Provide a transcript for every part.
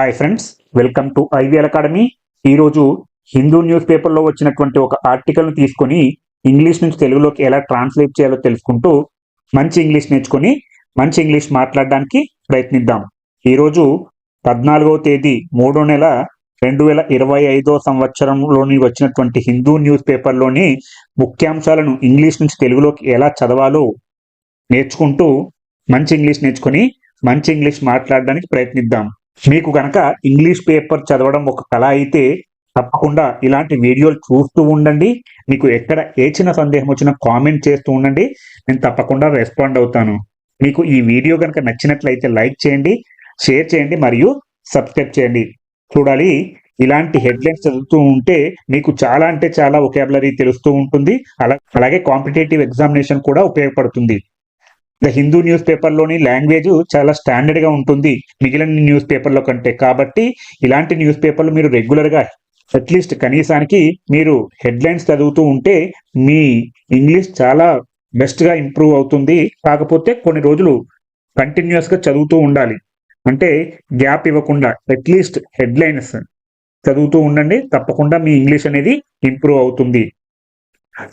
Hi friends welcome to IVL academy ఈరోజు Hindu news పేపర్లో వచ్చినటువంటి ఒక ఆర్టికల్ను తీసుకొని ఇంగ్లీష్ నుంచి తెలుగులోకి ఎలా ట్రాన్స్లేట్ చేయాలో తెలుసుకుంటూ మంచి ఇంగ్లీష్ నేర్చుకొని మంచి ఇంగ్లీష్ మాట్లాడడానికి ప్రయత్నిద్దాం. ఈరోజు పద్నాలుగవ తేదీ మూడో నెల రెండు వేల ఇరవై ఐదో సంవత్సరంలోని వచ్చినటువంటి హిందూ న్యూస్ పేపర్లోని ముఖ్యాంశాలను ఇంగ్లీష్ నుంచి తెలుగులోకి ఎలా చదవాలో నేర్చుకుంటూ మంచి ఇంగ్లీష్ నేర్చుకొని మంచి ఇంగ్లీష్ మాట్లాడడానికి ప్రయత్నిద్దాం. మీకు కనుక ఇంగ్లీష్ పేపర్ చదవడం ఒక కళ అయితే తప్పకుండా ఇలాంటి వీడియోలు చూస్తూ ఉండండి. మీకు ఎక్కడ ఏ చిన్న సందేహం వచ్చినా కామెంట్ చేస్తూ ఉండండి. నేను తప్పకుండా రెస్పాండ్ అవుతాను. మీకు ఈ వీడియో కనుక నచ్చినట్లయితే లైక్ చేయండి షేర్ చేయండి మరియు సబ్స్క్రైబ్ చేయండి. చూడాలి ఇలాంటి హెడ్లైన్స్ చదువుతూ ఉంటే మీకు చాలా అంటే చాలా ఒకేబులరీ తెలుస్తూ ఉంటుంది. అలా అలాగే కాంపిటేటివ్ ఎగ్జామినేషన్ కూడా ఉపయోగపడుతుంది. ద హిందూ న్యూస్ పేపర్లోని లాంగ్వేజ్ చాలా స్టాండర్డ్గా ఉంటుంది. మిగిలిన న్యూస్ పేపర్ల కంటే. కాబట్టి ఇలాంటి న్యూస్ పేపర్లు మీరు రెగ్యులర్గా అట్లీస్ట్ కనీసానికి మీరు హెడ్లైన్స్ చదువుతూ ఉంటే మీ ఇంగ్లీష్ చాలా బెస్ట్గా ఇంప్రూవ్ అవుతుంది. కాకపోతే కొన్ని రోజులు కంటిన్యూస్గా చదువుతూ ఉండాలి. అంటే గ్యాప్ ఇవ్వకుండా అట్లీస్ట్ హెడ్లైన్స్ చదువుతూ ఉండండి. తప్పకుండా మీ ఇంగ్లీష్ అనేది ఇంప్రూవ్ అవుతుంది.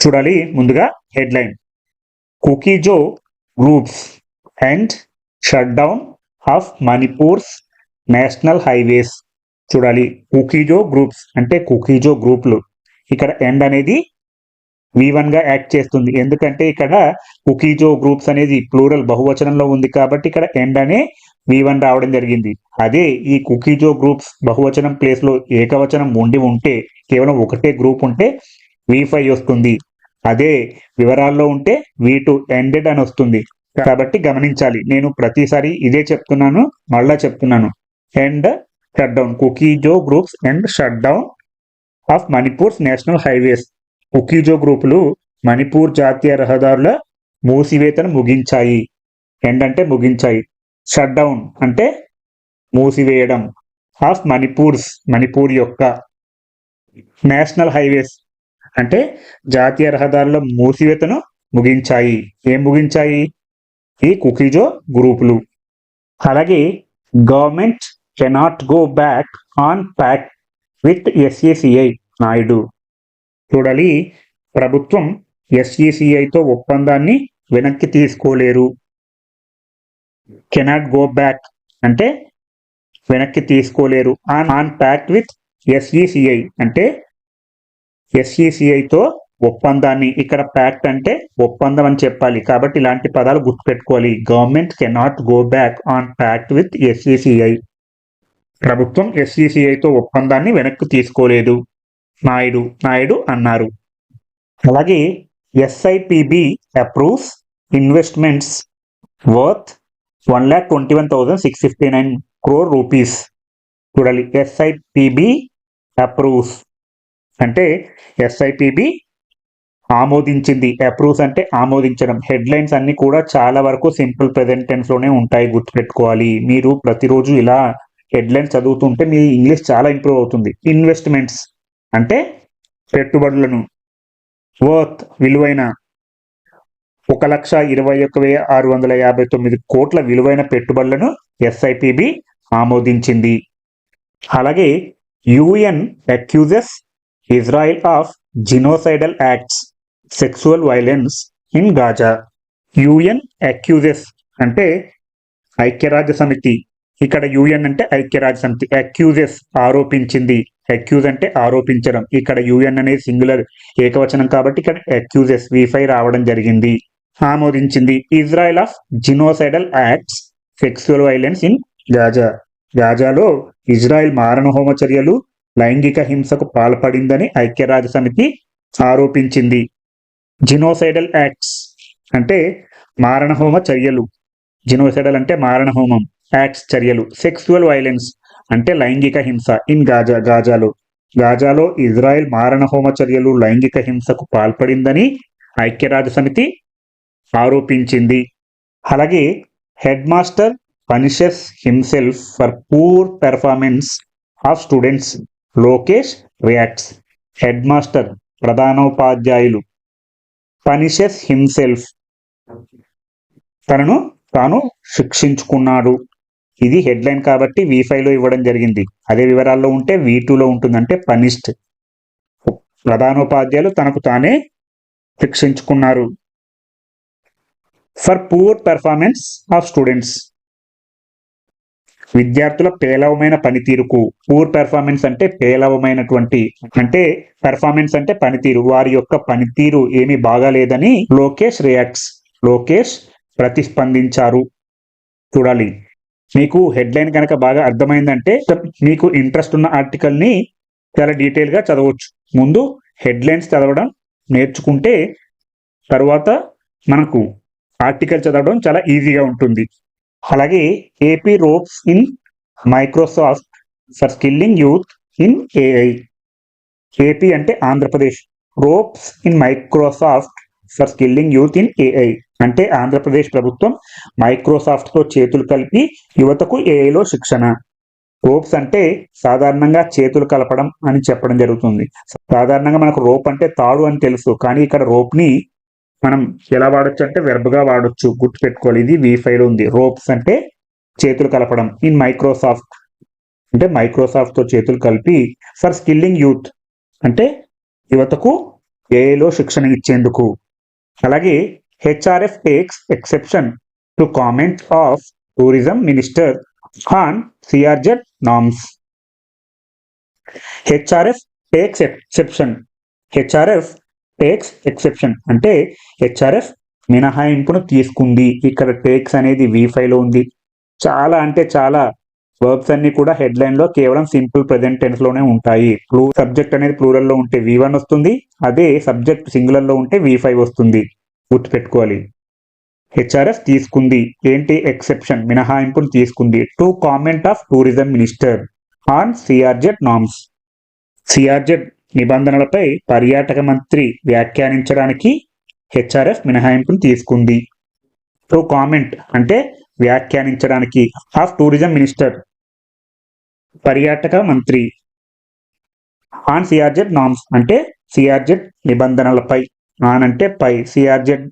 చూడాలి ముందుగా headline. Kuki Zo groups and shut down of Manipur's national highways చూడాలి. కుకీజో గ్రూప్స్ అంటే కుకీజో గ్రూప్లు ఇక్కడ ఎండ్ అనేది వి గా యాక్ట్ చేస్తుంది. ఎందుకంటే ఇక్కడ కుకీజో గ్రూప్స్ అనేది ప్లూరల్ బహువచనంలో ఉంది కాబట్టి ఇక్కడ ఎండ్ అనే వి వన్ రావడం జరిగింది. అదే ఈ కుకీజో గ్రూప్స్ బహువచనం ప్లేస్లో ఏకవచనం ఉండి ఉంటే కేవలం ఒకటే గ్రూప్ ఉంటే వి ఫైవ్ వస్తుంది. అదే వివరాల్లో ఉంటే వీ టు ఎండెడ్ అని వస్తుంది. కాబట్టి గమనించాలి. నేను ప్రతిసారి ఇదే చెప్తున్నాను మళ్ళా చెప్తున్నాను. And shut down Kuki Zo groups and shut down of Manipur's national highways Kuki Zo గ్రూపులు మణిపూర్ జాతీయ రహదారుల మూసివేతను ముగించాయి. ఎండ్ అంటే ముగించాయి. షట్ డౌన్ అంటే మూసివేయడం. ఆఫ్ మణిపూర్స్ మణిపూర్ యొక్క నేషనల్ హైవేస్ అంటే జాతీయ రహదారుల మూసివేతను ముగించాయి. ఏం ముగించాయి? ఈ కుకీజో గ్రూపులు. అలాగే government cannot go back on pact with SACI Naidu. చూడాలి ప్రభుత్వం ఎస్ఈసిఐతో ఒప్పందాన్ని వెనక్కి తీసుకోలేరు. కెనాట్ గో బ్యాక్ అంటే వెనక్కి తీసుకోలేరు. On on pact with SECI అంటే ఎస్ఈసిఐతో ఒప్పందాన్ని ఇక్కడ ప్యాక్ట్ అంటే ఒప్పందం అని చెప్పాలి. కాబట్టి ఇలాంటి పదాలు గుర్తుపెట్టుకోవాలి. Government cannot go back on pact with SECI ప్రభుత్వం ఎస్ఈసిఐతో ఒప్పందాన్ని వెనక్కి తీసుకోలేదు. నాయుడు నాయుడు అన్నారు. అలాగే SIPB approves investments worth one lakh twenty one thousand six fifty nine crore rupees చూడాలి. ఎస్ఐపిబి అప్రూవ్స్ అంటే ఎస్ఐపిబి ఆమోదించింది. అప్రూవ్స్ అంటే ఆమోదించడం. హెడ్లైన్స్ అన్ని కూడా చాలా వరకు సింపుల్ ప్రెజెంట్లోనే ఉంటాయి గుర్తుపెట్టుకోవాలి. మీరు ప్రతిరోజు ఇలా హెడ్లైన్స్ చదువుతుంటే మీ ఇంగ్లీష్ చాలా ఇంప్రూవ్ అవుతుంది. ఇన్వెస్ట్మెంట్స్ అంటే పెట్టుబడులను. వర్త్ విలువైన ఒక లక్ష ఇరవై ఒక వెయ్యి ఆరు వందల యాభై తొమ్మిది కోట్ల విలువైన పెట్టుబడులను ఎస్ఐపిబి ఆమోదించింది. అలాగే UN accuses Israel of genocidal acts sexual violence in Gaza UN accuses అంటే ఐక్యరాజ్య సమితి. ఇక్కడ యుఎన్ అంటే ఐక్యరాజ్య సమితి. అక్యూజెస్ ఆరోపించింది. అక్యూజ్ అంటే ఆరోపించడం. ఇక్కడ యుఎన్ అనేది సింగులర్ ఏకవచనం కాబట్టి ఇక్కడ అక్యూజెస్ వీఫై రావడం జరిగింది. ఆమోదించింది. Israel of genocidal acts sexual violence in Gaza గాజాలో Israel మారణహోమ చర్యలు లైంగిక హింసకు పాల్పడిందని ఐక్యరాజ్య సమితి ఆరోపించింది. జినోసైడల్ యాక్ట్స్ అంటే మారణహోమ చర్యలు. జినోసైడల్ అంటే మారణహోమం యాక్ట్స్ చర్యలు. సెక్సువల్ వైలెన్స్ అంటే లైంగిక హింస ఇన్ గాజా గాజాలో గాజాలో ఇజ్రాయెల్ మారణహోమ చర్యలు లైంగిక హింసకు పాల్పడిందని ఐక్యరాజ్య సమితి ఆరోపించింది. అలాగే head master punishes himself for poor performance of students Lokesh reacts. Head master ప్రధానోపాధ్యాయులు. Punishes himself. తనను తాను శిక్షించుకున్నాడు. ఇది హెడ్లైన్ కాబట్టి వి లో ఇవ్వడం జరిగింది. అదే వివరాల్లో ఉంటే వి టూలో ఉంటుందంటే పనిష్డ్ ప్రధానోపాధ్యాయులు తనకు తానే శిక్షించుకున్నారు. For poor performance of students. విద్యార్థుల పేలవమైన పనితీరుకు పూర్ పెర్ఫార్మెన్స్ అంటే పేలవమైనటువంటి అంటే పెర్ఫార్మెన్స్ అంటే పనితీరు వారి యొక్క పనితీరు ఏమీ బాగాలేదని లోకేష్ రియాక్ట్స్ లోకేష్ ప్రతిస్పందించారు. చూడాలి. మీకు హెడ్లైన్ కనుక బాగా అర్థమైందంటే మీకు ఇంట్రెస్ట్ ఉన్న ఆర్టికల్ని చాలా డీటెయిల్గా చదవచ్చు. ముందు హెడ్లైన్స్ చదవడం నేర్చుకుంటే తర్వాత మనకు ఆర్టికల్ చదవడం చాలా ఈజీగా ఉంటుంది. అలాగే AP ropes in Microsoft for skilling youth in AI AP అంటే Andhra Pradesh. Ropes in Microsoft for skilling youth in AI అంటే ఆంధ్రప్రదేశ్ ప్రభుత్వం మైక్రోసాఫ్ట్తో చేతులు కలిపి యువతకు ఏఐలో శిక్షణ. రోప్స్ అంటే సాధారణంగా చేతులు కలపడం అని చెప్పడం జరుగుతుంది. సాధారణంగా మనకు రోప్ అంటే తాడు అని తెలుసు. కానీ ఇక్కడ రోప్ని మనం ఎలా వాడొచ్చు అంటే వెర్బ్గా వాడొచ్చు. గుర్తు పెట్టుకోవాలి ఇది వి ఫైవ్ ఉంది. రోప్స్ అంటే చేతులు కలపడం. ఇన్ మైక్రోసాఫ్ట్ అంటే మైక్రోసాఫ్ట్తో చేతులు కలిపి ఫర్ స్కిల్లింగ్ యూత్ అంటే యువతకు ఏలో శిక్షణ ఇచ్చేందుకు. అలాగే HRF takes exception to comment of tourism minister on CRZ norms HRF takes exception HRF takes exception అంటే హెచ్ఆర్ఎఫ్ మినహాయింపును తీసుకుంది. ఇక్కడ టేక్స్ అనేది వి ఉంది. చాలా అంటే చాలా వర్బ్స్ అన్ని కూడా హెడ్లైన్లో కేవలం సింపుల్ ప్రజెంట్ టెన్స్లోనే ఉంటాయి. ప్లూ సబ్జెక్ట్ అనేది ప్లూరల్లో ఉంటే వి వన్ వస్తుంది. అదే సబ్జెక్ట్ సింగులర్లో ఉంటే వి ఫైవ్ వస్తుంది. గుర్తుపెట్టుకోవాలి. హెచ్ఆర్ఎఫ్ తీసుకుంది. ఏంటి ఎక్సెప్షన్ మినహాయింపును తీసుకుంది. To comment of tourism minister on CRZ norms CRZ నిబంధనలపై పర్యాటక మంత్రి వ్యాఖ్యానించడానికి హెచ్ఆర్ఎఫ్ మినహాయింపును తీసుకుంది. టు కామెంట్ అంటే వ్యాఖ్యానించడానికి ఆఫ్ టూరిజం మినిస్టర్ పర్యాటక మంత్రి ఆన్ సిఆర్జెడ్ నామ్స్ అంటే సిఆర్జెడ్ నిబంధనలపై. ఆన్ అంటే పై సిఆర్జెడ్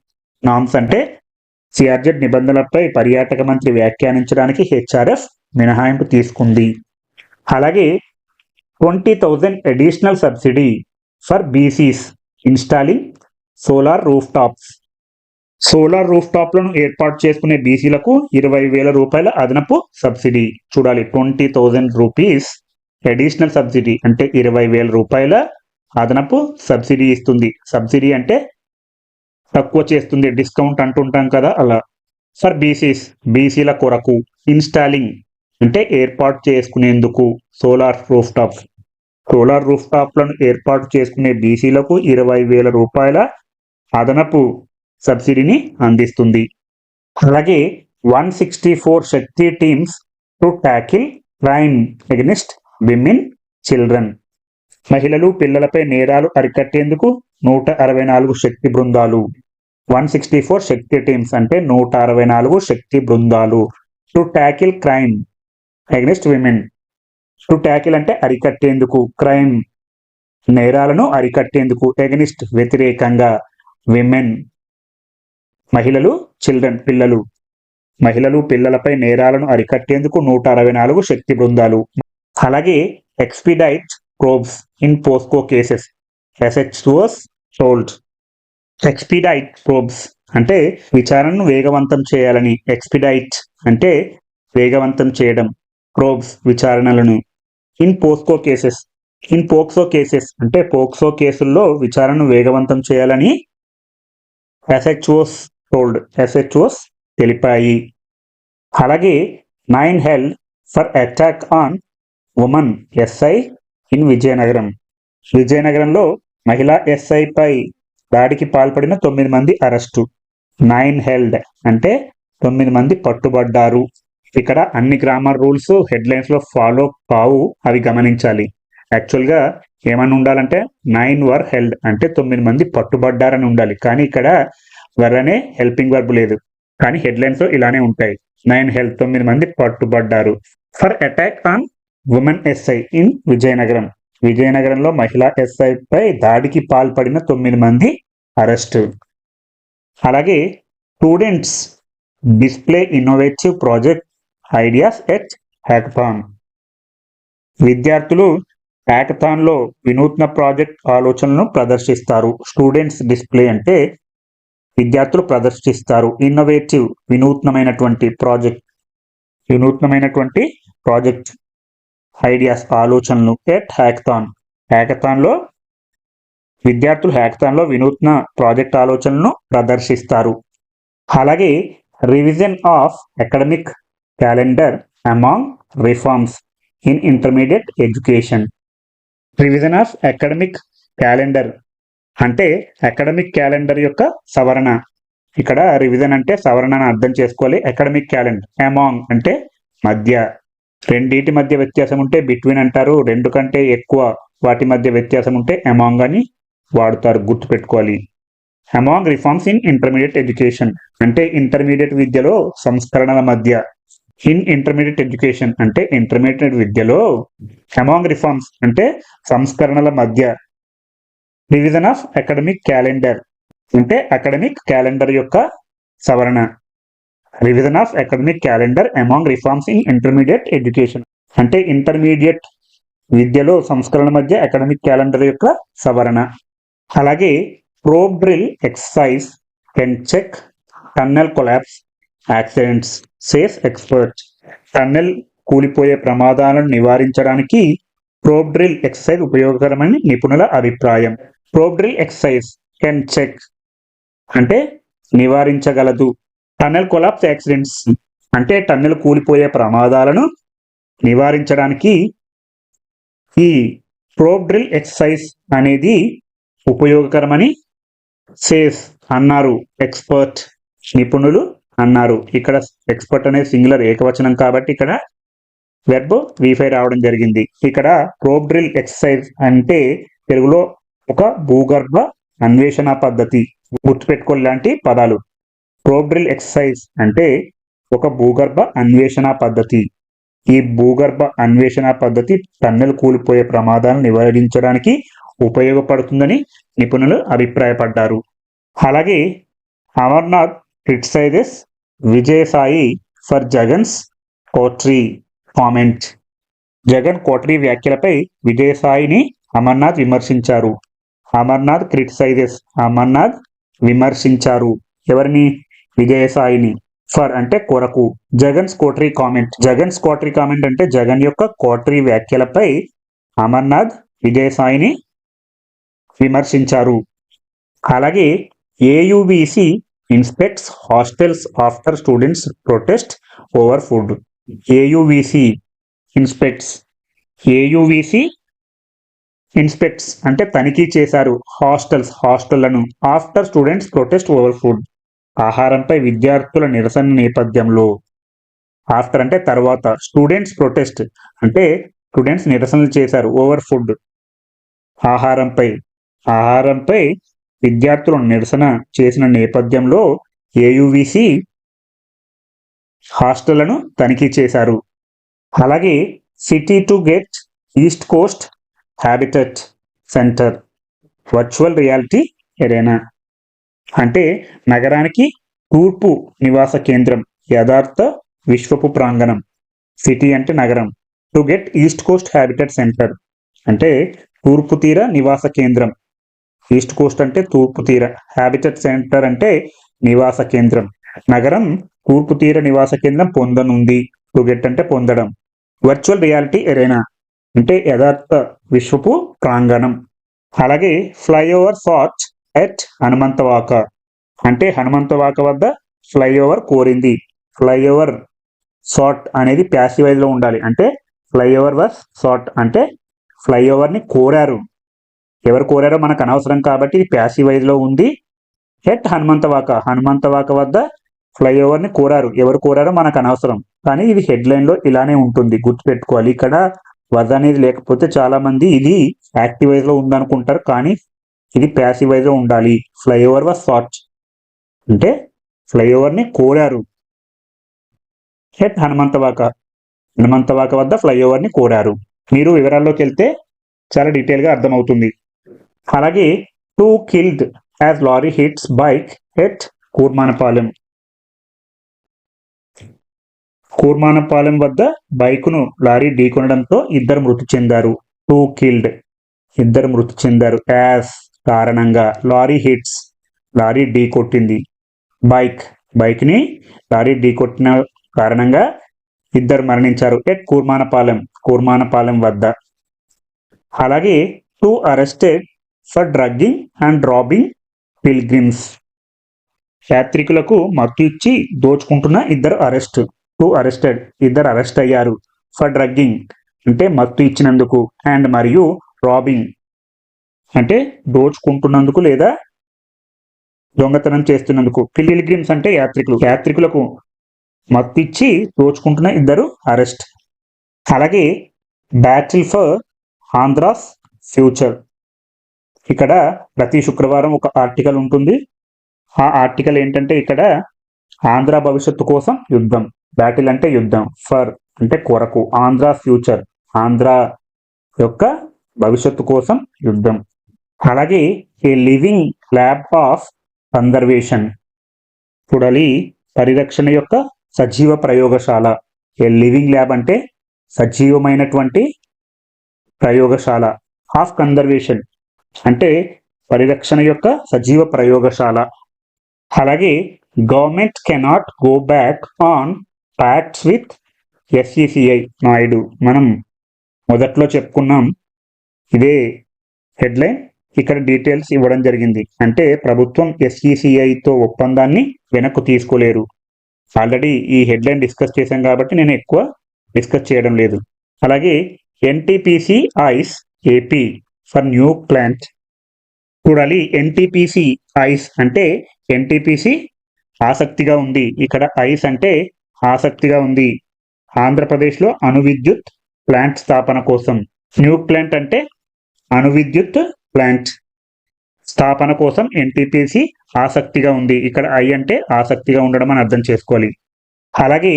నామ్స్ అంటే సిఆర్జెడ్ నిబంధనలపై పర్యాటక మంత్రి వ్యాఖ్యానించడానికి హెచ్ఆర్ఎఫ్ మినహాయింపు తీసుకుంది. అలాగే twenty thousand additional subsidy for BCs installing solar roof tops solar roof టాప్లను ఏర్పాటు చేసుకునే బీసీలకు ఇరవై వేల రూపాయల అదనపు సబ్సిడీ. చూడాలి twenty thousand rupees additional subsidy అంటే ఇరవై వేల రూపాయల అదనపు సబ్సిడీ ఇస్తుంది. సబ్సిడీ అంటే తక్కువ చేస్తుంది డిస్కౌంట్ అంటుంటాం కదా అలా. ఫర్ బీసీస్ బీసీల కొరకు ఇన్స్టాలింగ్ అంటే ఏర్పాటు చేసుకునేందుకు solar roof top solar roof టాప్లను ఏర్పాటు చేసుకునే బీసీలకు ఇరవై వేల రూపాయల అదనపు సబ్సిడీని అందిస్తుంది. అలాగే one sixty four Shakti teams to tackle crime against women children. మహిళలు పిల్లలపై నేరాలు అరికట్టేందుకు నూట అరవై నాలుగు శక్తి బృందాలు. One sixty four Shakti teams అంటే నూట అరవై నాలుగు శక్తి బృందాలు to tackle crime against women to tackle అంటే అరికట్టేందుకు క్రైమ్ నేరాలను అరికట్టేందుకు ఎగనిస్ట్ వ్యతిరేకంగా విమెన్ మహిళలు చిల్డ్రన్ పిల్లలు. మహిళలు పిల్లలపై నేరాలను అరికట్టేందుకు నూట అరవై నాలుగు శక్తి బృందాలు. అలాగే expedite probes in POCSO cases SHOs told expedite probes అంటే విచారణను వేగవంతం చేయాలని. ఎక్స్పిడైట్ అంటే వేగవంతం చేయడం. Probes విచారణలను. In POCSO cases in POCSO cases అంటే పోక్సో కేసుల్లో విచారణను వేగవంతం చేయాలని ఎస్హెచ్ఓస్ టోల్డ్ ఎస్హెచ్ఓస్ తెలిపాయి. అలాగే nine held for attack on woman SI in Vizianagaram. విజయనగరంలో మహిళా ఎస్ఐపై దాడికి పాల్పడిన తొమ్మిది మంది అరెస్టు. నైన్ హెల్డ్ అంటే తొమ్మిది మంది పట్టుబడ్డారు. ఇక్కడ అన్ని గ్రామర్ రూల్స్ హెడ్లైన్స్లో ఫాలో కావు అవి గమనించాలి. యాక్చువల్గా ఏమని ఉండాలంటే నైన్ వర్ హెల్డ్ అంటే తొమ్మిది మంది పట్టుబడ్డారని ఉండాలి. కానీ ఇక్కడ వర్ అనే హెల్పింగ్ వర్బ్ లేదు. కానీ హెడ్లైన్స్లో ఇలానే ఉంటాయి. నైన్ హెల్త్ తొమ్మిది మంది పట్టుబడ్డారు. For attack on women SI in Vizianagaram. విజయనగరంలో మహిళా ఎస్ఐ పై దాడికి పాల్పడిన తొమ్మిది మంది అరెస్ట్ అలాగే students display innovative project ideas at hackathon. విద్యార్థులు హ్యాకథాన్లో వినూత్న ప్రాజెక్ట్ ఆలోచనలను ప్రదర్శిస్తారు. స్టూడెంట్స్ డిస్ప్లే అంటే విద్యార్థులు ప్రదర్శిస్తారు. ఇన్నోవేటివ్ వినూత్నమైనటువంటి ప్రాజెక్ట్. వినూత్నమైనటువంటి ప్రాజెక్ట్. ఐడియాస్ ఆలోచనలు ఎట్ హ్యాకథాన్. హ్యాకథాన్లో విద్యార్థులు హ్యాకథాన్లో వినూత్న ప్రాజెక్ట్ ఆలోచనలను ప్రదర్శిస్తారు. అలాగే revision of academic calendar among reforms in intermediate education revision of academic calendar అంటే అకాడమిక్ క్యాలెండర్ యొక్క సవరణ. ఇక్కడ రివిజన్ అంటే సవరణను అర్థం చేసుకోవాలి. అకాడమిక్ క్యాలెండర్ అమాంగ్ అంటే మధ్య. రెండింటి మధ్య వ్యత్యాసం ఉంటే బిట్వీన్ అంటారు. రెండు కంటే ఎక్కువ వాటి మధ్య వ్యత్యాసం ఉంటే అమాంగ్ అని వాడుతారు. గుర్తుపెట్టుకోవాలి. Among reforms in intermediate education అంటే ఇంటర్మీడియట్ విద్యలో సంస్కరణల మధ్య. ఇన్ ఇంటర్మీడియట్ ఎడ్యుకేషన్ అంటే ఇంటర్మీడియట్ విద్యలో అమాంగ్ రిఫార్మ్స్ అంటే సంస్కరణల మధ్య రివిజన్ ఆఫ్ అకాడమిక్ క్యాలెండర్ అంటే అకాడమిక్ క్యాలెండర్ యొక్క సవరణ. Revision of academic calendar among reforms in intermediate education అంటే ఇంటర్మీడియట్ విద్యలో సంస్కరణ మధ్య అకాడమిక్ క్యాలెండర్ యొక్క సవరణ. అలాగే probe drill exercise can check tunnel collapse accidents says expert tunnel కూలిపోయే ప్రమాదాలను నివారించడానికి ప్రోబ్ డ్రిల్ ఎక్సర్సైజ్ ఉపయోగకరమని నిపుణుల అభిప్రాయం. Probe drill exercise can check అంటే నివారించగలదు. టన్నెల్ కొలాప్స్ యాక్సిడెంట్స్ అంటే టన్నెల్ కూలిపోయే ప్రమాదాలను నివారించడానికి ఈ ప్రోబ్ డ్రిల్ ఎక్సర్సైజ్ అనేది ఉపయోగకరమని సేస్ అన్నారు ఎక్స్పర్ట్ నిపుణులు. అన్నారు. ఇక్కడ ఎక్స్పర్ట్ అనేది సింగులర్ ఏకవచనం కాబట్టి ఇక్కడ వెర్బ్ వీఫై రావడం జరిగింది. ఇక్కడ ప్రోబ్ డ్రిల్ ఎక్సర్సైజ్ అంటే తెలుగులో ఒక భూగర్భ అన్వేషణ పద్ధతి గుర్తుపెట్టుకోవాలి లాంటి పదాలు. ప్రోబ్ డ్రిల్ ఎక్సర్సైజ్ అంటే ఒక భూగర్భ అన్వేషణ పద్ధతి. ఈ భూగర్భ అన్వేషణ పద్ధతి టన్నెల్ కూలిపోయే ప్రమాదాలను నివారించడానికి ఉపయోగపడుతుందని నిపుణులు అభిప్రాయపడ్డారు. అలాగే Amarnath criticises Vijayasai for Jagan's coterie comment. Jagan coterie వ్యాఖ్యలపై విజయసాయిని అమర్నాథ్ విమర్శించారు. అమర్నాథ్ క్రిటిసైజెస్ అమర్నాథ్ విమర్శించారు. ఎవరిని? విజయసాయిని. ఫర్ అంటే కొరకు. Jagan's coterie comment. Jagan's coterie comment అంటే జగన్ యొక్క కోటరీ వ్యాఖ్యలపై అమర్నాథ్ విజయసాయిని విమర్శించారు. అలాగే AUVC inspects hostels after students protest over food. AUVC inspects. AUVC inspects అంటే తనిఖీ చేశారు hostels హాస్టళ్ళను after students protest over food. ఆహారంపై విద్యార్థుల నిరసన నేపథ్యంలో. ఆఫ్టర్ అంటే తర్వాత స్టూడెంట్స్ ప్రొటెస్ట్ అంటే స్టూడెంట్స్ నిరసనలు చేశారు ఓవర్ ఫుడ్. ఆహారంపై ఆహారంపై విద్యార్థులు నిరసన చేసిన నేపథ్యంలో ఏయువిసి హాస్టళ్ళను తనిఖీ చేశారు. అలాగే city to get east coast habitat centre virtual reality arena అంటే నగరానికి తూర్పు నివాస కేంద్రం యథార్థ విశ్వపు ప్రాంగణం. సిటీ అంటే నగరం. To get east coast habitat centre అంటే తూర్పు తీర నివాస కేంద్రం. ఈస్ట్ కోస్ట్ అంటే తూర్పు తీర. హ్యాబిటెట్ సెంటర్ అంటే నివాస కేంద్రం. నగరం తూర్పు తీర నివాస కేంద్రం పొందనుంది. టు గెట్ అంటే పొందడం. వర్చువల్ రియాలిటీ ఎరేనా అంటే యథార్థ విశ్వపు ప్రాంగణం. అలాగే ఫ్లైఓవర్ సాట్ ఎట్ హనుమంతవాక అంటే హనుమంతవాక వద్ద ఫ్లైఓవర్ కోరింది. ఫ్లైఓవర్ సార్ట్ అనేది ప్యాసివైజ్లో ఉండాలి. అంటే ఫ్లైఓవర్ వాస్ షార్ట్ అంటే ఫ్లైఓవర్ని కోరారు. ఎవరు కోరారో మనకు అనవసరం కాబట్టి ఇది ప్యాసివ్ వైజ్లో ఉంది. హెట్ హనుమంతవాక హనుమంతవాక వద్ద ఫ్లైఓవర్ని కోరారు. ఎవరు కోరారో మనకు అనవసరం. కానీ ఇది హెడ్లైన్లో ఇలానే ఉంటుంది. గుర్తుపెట్టుకోవాలి. ఇక్కడ వద్ద అనేది లేకపోతే చాలామంది ఇది యాక్టివ్ వైజ్లో ఉందనుకుంటారు. కానీ ఇది ప్యాసివ్ వైజ్లో ఉండాలి. ఫ్లైఓవర్ వాజ్ సాట్ అంటే ఫ్లైఓవర్ని కోరారు. హెట్ హనుమంతవాక హనుమంతవాక వద్ద ఫ్లైఓవర్ని కోరారు. మీరు వివరాల్లోకి వెళ్తే చాలా డీటెయిల్గా అర్థమవుతుంది. అలాగే two killed as lorry hits bike at Kurmanapalem. Kurmanapalem వద్ద బైకును లారీ ఢీకొనడంతో ఇద్దరు మృతి చెందారు. టూ కిల్డ్ ఇద్దరు మృతి చెందారు. యాస్ కారణంగా లారీ హిట్స్ లారీ ఢీ కొట్టింది బైక్ బైక్ని లారీ ఢీ కొట్టిన కారణంగా ఇద్దరు మరణించారు ఎట్ కూర్మానపాలెం కూర్మానపాలెం వద్ద. అలాగే two arrested for drugging and robbing pilgrims యాత్రికులకు మత్తు ఇచ్చి దోచుకుంటున్న ఇద్దరు అరెస్ట్. Two arrested. ఇద్దరు అరెస్ట్ అయ్యారు. ఫర్ డ్రగ్గింగ్ అంటే మత్తు ఇచ్చినందుకు అండ్ మరియు రాబింగ్ అంటే దోచుకుంటున్నందుకు లేదా దొంగతనం చేస్తున్నందుకు. పిల్గ్రిమ్స్ అంటే యాత్రికులు. యాత్రికులకు మత్తు ఇచ్చి దోచుకుంటున్న ఇద్దరు అరెస్ట్. అలాగే బ్యాటిల్ ఫర్ ఆంధ్రాస్ ఫ్యూచర్ ఇక్కడ ప్రతి శుక్రవారం ఒక ఆర్టికల్ ఉంటుంది. ఆ ఆర్టికల్ ఏంటంటే ఇక్కడ ఆంధ్ర భవిష్యత్తు కోసం యుద్ధం. బ్యాటిల్ అంటే యుద్ధం. ఫర్ అంటే కొరకు. ఆంధ్ర ఫ్యూచర్. ఆంధ్ర యొక్క భవిష్యత్తు కోసం యుద్ధం. అలాగే a living lab of conservation. పుడలి పరిరక్షణ యొక్క సజీవ ప్రయోగశాల. ఏ లివింగ్ ల్యాబ్ అంటే సజీవమైనటువంటి ప్రయోగశాల. Of conservation. అంటే పరిరక్షణ యొక్క సజీవ ప్రయోగశాల. అలాగే government cannot go back on pacts with SECI Naidu. మనం మొదట్లో చెప్పుకున్నాం ఇదే హెడ్లైన్. ఇక్కడ డీటెయిల్స్ ఇవ్వడం జరిగింది. అంటే ప్రభుత్వం ఎస్ఈసిఐతో ఒప్పందాన్ని వెనక్కు తీసుకోలేరు. ఆల్రెడీ ఈ హెడ్లైన్ డిస్కస్ చేశాం కాబట్టి నేను ఎక్కువ డిస్కస్ చేయడం లేదు. అలాగే NTPC eyes AP. For new plant చూడాలి ఎన్టీపీసీ ఐస్ అంటే ఎన్టీపీసీ ఆసక్తిగా ఉంది. ఇక్కడ ఐస్ అంటే ఆసక్తిగా ఉంది. ఆంధ్రప్రదేశ్లో అణు విద్యుత్ ప్లాంట్ స్థాపన కోసం. న్యూ ప్లాంట్ అంటే అణు విద్యుత్ ప్లాంట్. స్థాపన కోసం ఎన్టీపీసీ ఆసక్తిగా ఉంది. ఇక్కడ ఐ అంటే ఆసక్తిగా ఉండడం అని అర్థం చేసుకోవాలి. అలాగే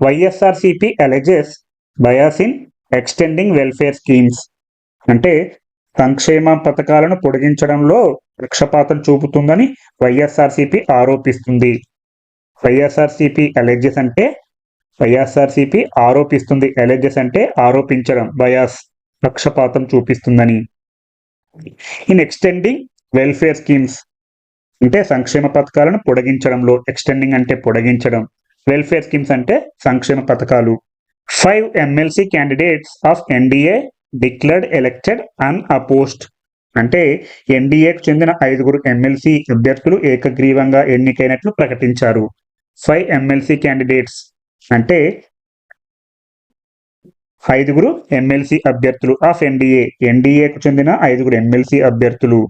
YSRCP alleges bias in extending welfare schemes అంటే సంక్షేమ పథకాలను పొడిగించడంలో పక్షపాతం చూపుతుందని వైఎస్ఆర్సిపి ఆరోపిస్తుంది. వైఎస్ఆర్సిపి ఎలెజెస్ అంటే వైఎస్ఆర్సిపి ఆరోపిస్తుంది. ఎలెజెస్ అంటే ఆరోపించడం బయాస్ పక్షపాతం చూపిస్తుందని. ఇన్ ఎక్స్టెండింగ్ వెల్ఫేర్ స్కీమ్స్ అంటే సంక్షేమ పథకాలను పొడిగించడంలో ఎక్స్టెండింగ్ అంటే పొడిగించడం. వెల్ఫేర్ స్కీమ్స్ అంటే సంక్షేమ పథకాలు. Five MLC candidates of NDA declared elected unopposed అంటే ఎన్డీఏకు చెందిన ఐదుగురు ఎమ్మెల్సీ అభ్యర్థులు ఏకగ్రీవంగా ఎన్నికైనట్లు ప్రకటించారు. ఫైవ్ ఎమ్మెల్సీ క్యాండిడేట్స్ అంటే ఐదుగురు ఎమ్మెల్సీ అభ్యర్థులు ఆఫ్ ఎన్డీఏ ఎన్డీఏకు చెందిన ఐదుగురు ఎమ్మెల్సీ అభ్యర్థులు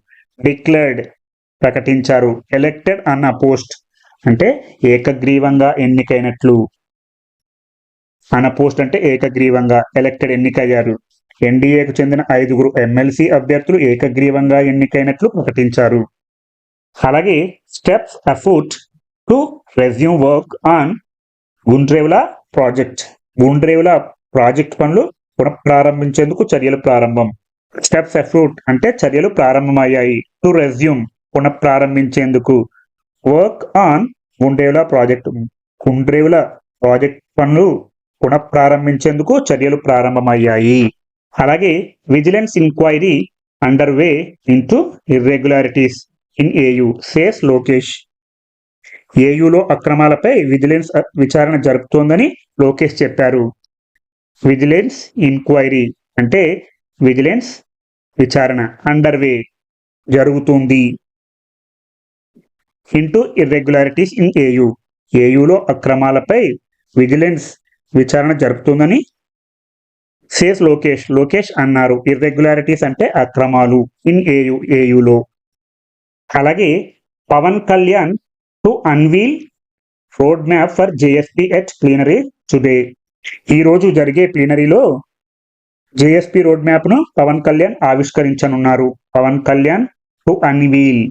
డిక్లర్డ్ ప్రకటించారు. ఎలక్టెడ్ అన్ అపోస్ట్ అంటే ఏకగ్రీవంగా ఎన్నికైనట్లు. అన్న పోస్ట్ అంటే ఏకగ్రీవంగా ఎలక్టెడ్ ఎన్నికయ్యారు. ఎన్డీఏకు చెందిన ఐదుగురు ఎమ్మెల్సీ అభ్యర్థులు ఏకగ్రీవంగా ఎన్నికైనట్లు ప్రకటించారు. అలాగే steps afoot to resume work on Gundrevula project. Gundrevula project పనులు పునఃప్రారంభించేందుకు చర్యలు ప్రారంభం. స్టెప్స్ ఎఫ్రూట్ అంటే చర్యలు ప్రారంభమయ్యాయి. To resume పునఃప్రారంభించేందుకు work on Gundrevula project. Gundrevula project పనులు పునఃప్రారంభించేందుకు చర్యలు ప్రారంభమయ్యాయి. అలాగే vigilance inquiry under way into irregularities in AU says Lokesh ఏయులో అక్రమాలపై విజిలెన్స్ విచారణ జరుపుతోందని లోకేష్ చెప్పారు. విజిలెన్స్ ఇంక్వైరీ అంటే విజిలెన్స్ విచారణ అండర్ వే జరుగుతుంది ఇంటూ ఇర్రెగ్యులారిటీస్ ఇన్ ఏయు ఏయులో అక్రమాలపై విజిలెన్స్ విచారణ జరుపుతుందని సేస్ లోకేష్ లోకేష్ అన్నారు. ఇర్రెగ్యులారిటీస్ అంటే అక్రమాలు. ఇన్ ఏయు ఏయులో అలాగే Pawan Kalyan to unveil road map for JSP plenary today ఈరోజు జరిగే ప్లీనరీలో జేఎస్పీ రోడ్ మ్యాప్ను Pawan Kalyan ఆవిష్కరించనున్నారు. Pawan Kalyan to unveil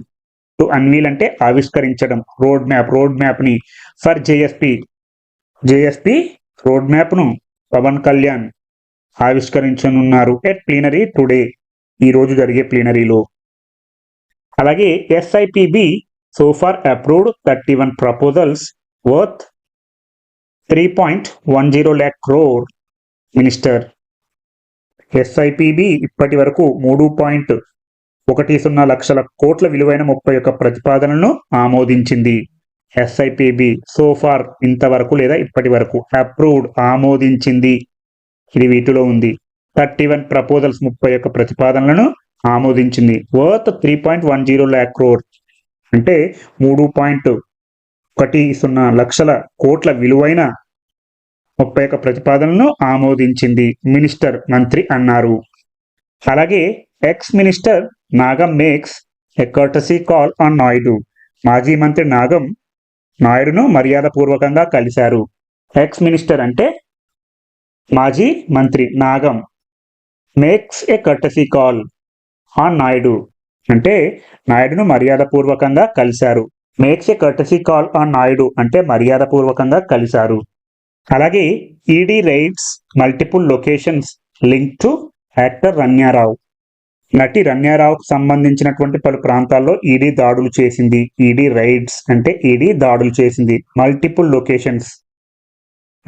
to unveil అంటే ఆవిష్కరించడం. రోడ్ మ్యాప్ రోడ్ మ్యాప్ని ఫర్ జేఎస్పీ జేఎస్పీ రోడ్ మ్యాప్ను పవన్ కళ్యాణ్ ఆవిష్కరించనున్నారు. ఎట్ ప్లీనరీ టుడే ఈ రోజు జరిగే ప్లీనరీలో అలాగే SIPB so far approved thirty one proposals worth three point one zero lakh crore minister SIPB ఇప్పటి వరకు మూడు పాయింట్ ఒకటి సున్నా లక్షల కోట్ల విలువైన ముప్పై ఒక్క ప్రతిపాదనలను ఆమోదించింది. ఎస్ఐపిబి సోఫార్ ఇంతవరకు లేదా ఇప్పటి వరకు అప్రూవ్డ్ ఆమోదించింది. ఇది వీటిలో ఉంది. థర్టీ వన్ ప్రపోజల్స్ ముప్పై ఒక్క ప్రతిపాదనలను ఆమోదించింది. Worth three point one zero lakh crore. అంటే మూడు పాయింట్ ఒకటి సున్నా లక్షల కోట్ల విలువైన ముప్పై ఒక్క ప్రతిపాదనలను ఆమోదించింది. మినిస్టర్ మంత్రి అన్నారు. అలాగే ex minister Nagam makes a courtesy call on Naidu మాజీ మంత్రి నాగం నాయుడును మర్యాదపూర్వకంగా కలిశారు. ఎక్స్ మినిస్టర్ అంటే మాజీ మంత్రి Nagam. Makes a courtesy call on Naidu. అంటే నాయుడును మర్యాదపూర్వకంగా కలిశారు. Makes a courtesy call on Naidu అంటే మర్యాదపూర్వకంగా కలిశారు. అలాగే ED raids multiple locations link to actor Ranya Rao. నటి రన్యారావుకు సంబంధించినటువంటి పలు ప్రాంతాల్లో ఈడీ దాడులు చేసింది. ఈడీ రైడ్స్ అంటే ఈడీ దాడులు చేసింది. మల్టిపుల్ లొకేషన్స్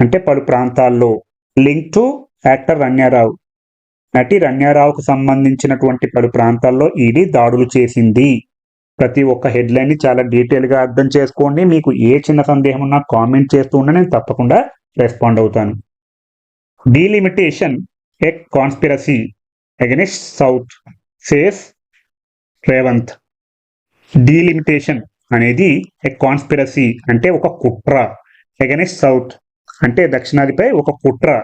అంటే పలు ప్రాంతాల్లో. లింక్ టు యాక్టర్ రన్యారావు నటి రన్యారావుకు సంబంధించినటువంటి పలు ప్రాంతాల్లో ఈడీ దాడులు చేసింది. ప్రతి ఒక్క హెడ్లైన్ని చాలా డీటెయిల్గా అర్థం చేసుకోండి. మీకు ఏ చిన్న సందేహం ఉన్నా కామెంట్ చేస్తూ ఉంటే నేను తప్పకుండా రెస్పాండ్ అవుతాను. Delimitation a conspiracy against south says Revanth. Delimitation అనేది ఎ కాన్స్పిరసీ అంటే ఒక కుట్ర అగెనిస్ట్ సౌత్ అంటే దక్షిణాదిపై ఒక కుట్ర.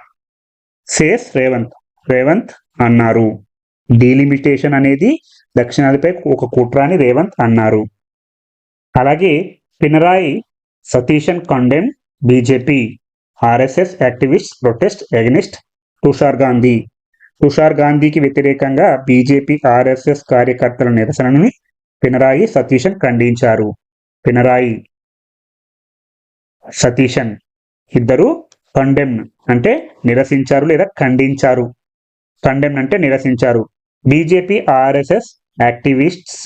సేస్ రేవంత్. రేవంత్ అన్నారు. డీలిమిటేషన్ అనేది దక్షిణాదిపై ఒక కుట్ర అని రేవంత్ అన్నారు. అలాగే Pinarayi Satheesan condemn BJP. RSS activist protest against Tushar Gandhi. Tushar గాంధీకి వ్యతిరేకంగా బీజేపీ ఆర్ఎస్ఎస్ కార్యకర్తల నిరసనని పినరాయి సతీషన్ ఖండించారు. పినరాయి సతీషన్ ఇద్దరు కండెమ్ అంటే నిరసించారు లేదా ఖండించారు. కండెమ్ అంటే నిరసించారు. బీజేపీ ఆర్ఎస్ఎస్ యాక్టివిస్ట్స్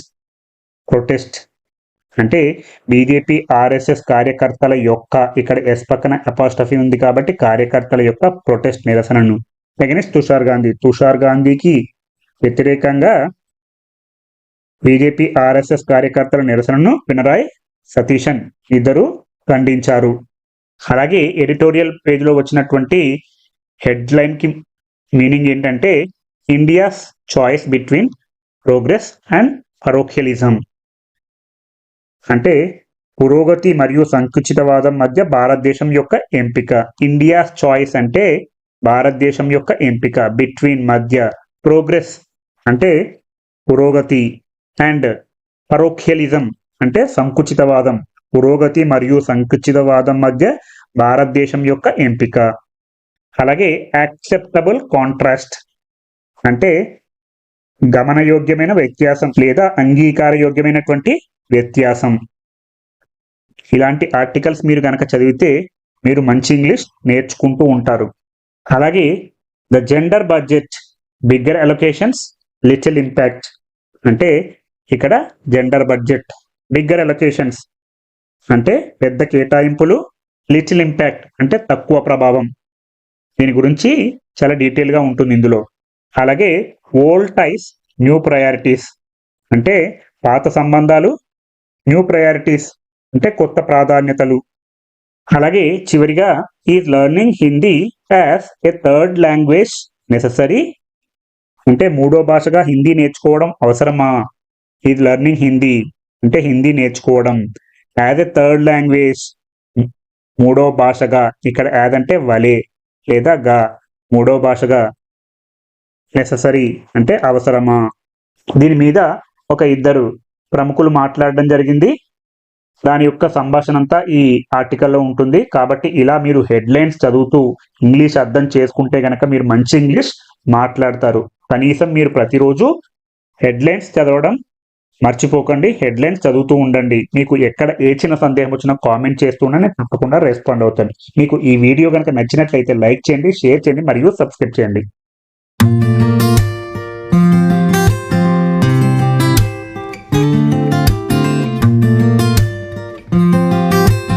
ప్రొటెస్ట్ అంటే బీజేపీ ఆర్ఎస్ఎస్ కార్యకర్తల యొక్క ఇక్కడ ఎస్ పక్కన అపాస్టఫీ ఉంది కాబట్టి కార్యకర్తల యొక్క ప్రొటెస్ట్ నిరసనను. అగెనిస్ట్ తుషార్ గాంధీ తుషార్ గాంధీకి వ్యతిరేకంగా బీజేపీ ఆర్ఎస్ఎస్ కార్యకర్తల నిరసనను పినరాయ్ సతీశన్ ఇద్దరు ఖండించారు. అలాగే ఎడిటోరియల్ పేజ్లో వచ్చినటువంటి హెడ్లైన్కి మీనింగ్ ఏంటంటే India's choice between progress and parochialism అంటే పురోగతి మరియు సంకుచితవాదం మధ్య భారతదేశం యొక్క ఎంపిక. ఇండియాస్ చాయిస్ అంటే భారతదేశం యొక్క ఎంపిక. బిట్వీన్ మధ్య ప్రోగ్రెస్ అంటే పురోగతి. అండ్ పరోఖ్యలిజం అంటే సంకుచితవాదం. పురోగతి మరియు సంకుచితవాదం మధ్య భారతదేశం యొక్క ఎంపిక. అలాగే యాక్సెప్టబుల్ కాంట్రాస్ట్ అంటే గమనయోగ్యమైన వ్యత్యాసం లేదా అంగీకారయోగ్యమైనటువంటి వ్యత్యాసం. ఇలాంటి ఆర్టికల్స్ మీరు కనుక చదివితే మీరు మంచి ఇంగ్లీష్ నేర్చుకుంటూ ఉంటారు. అలాగే the gender budget bigger allocations little impact అంటే ఇక్కడ జెండర్ బడ్జెట్ బిగ్గర్ అలొకేషన్స్ అంటే పెద్ద కేటాయింపులు లిటిల్ ఇంపాక్ట్ అంటే తక్కువ ప్రభావం. దీని గురించి చాలా డీటెయిల్గా ఉంటుంది ఇందులో. అలాగే ఓల్డ్ టైస్ న్యూ ప్రయారిటీస్ అంటే పాత సంబంధాలు న్యూ ప్రయారిటీస్ అంటే కొత్త ప్రాధాన్యతలు. అలాగే చివరిగా ఈ learning Hindi as a third language necessary అంటే మూడో భాషగా హిందీ నేర్చుకోవడం అవసరమా? ఈ లెర్నింగ్ హిందీ అంటే హిందీ నేర్చుకోవడం. యాజ్ ఎ థర్డ్ లాంగ్వేజ్ మూడో భాషగా ఇక్కడ యాజ్ అంటే వలే లేదా గా మూడో భాషగా నెససరీ అంటే అవసరమా? దీని మీద ఒక ఇద్దరు ప్రముఖులు మాట్లాడడం జరిగింది. దాని యొక్క సంభాషణ అంతా ఈ ఆర్టికల్లో ఉంటుంది. కాబట్టి ఇలా మీరు హెడ్లైన్స్ చదువుతూ ఇంగ్లీష్ అర్థం చేసుకుంటే గనక మీరు మంచి ఇంగ్లీష్ మాట్లాడతారు. కనీసం మీరు ప్రతిరోజు హెడ్లైన్స్ చదవడం మర్చిపోకండి హెడ్లైన్స్ చదువుతూ ఉండండి. మీకు ఎక్కడ ఏ చిన్న సందేహం వచ్చినా కామెంట్ చేస్తూనే నేను తప్పకుండా రెస్పాండ్ అవుతాను. మీకు ఈ వీడియో కనుక నచ్చినట్లయితే లైక్ చేయండి షేర్ చేయండి మరియు సబ్స్క్రైబ్ చేయండి.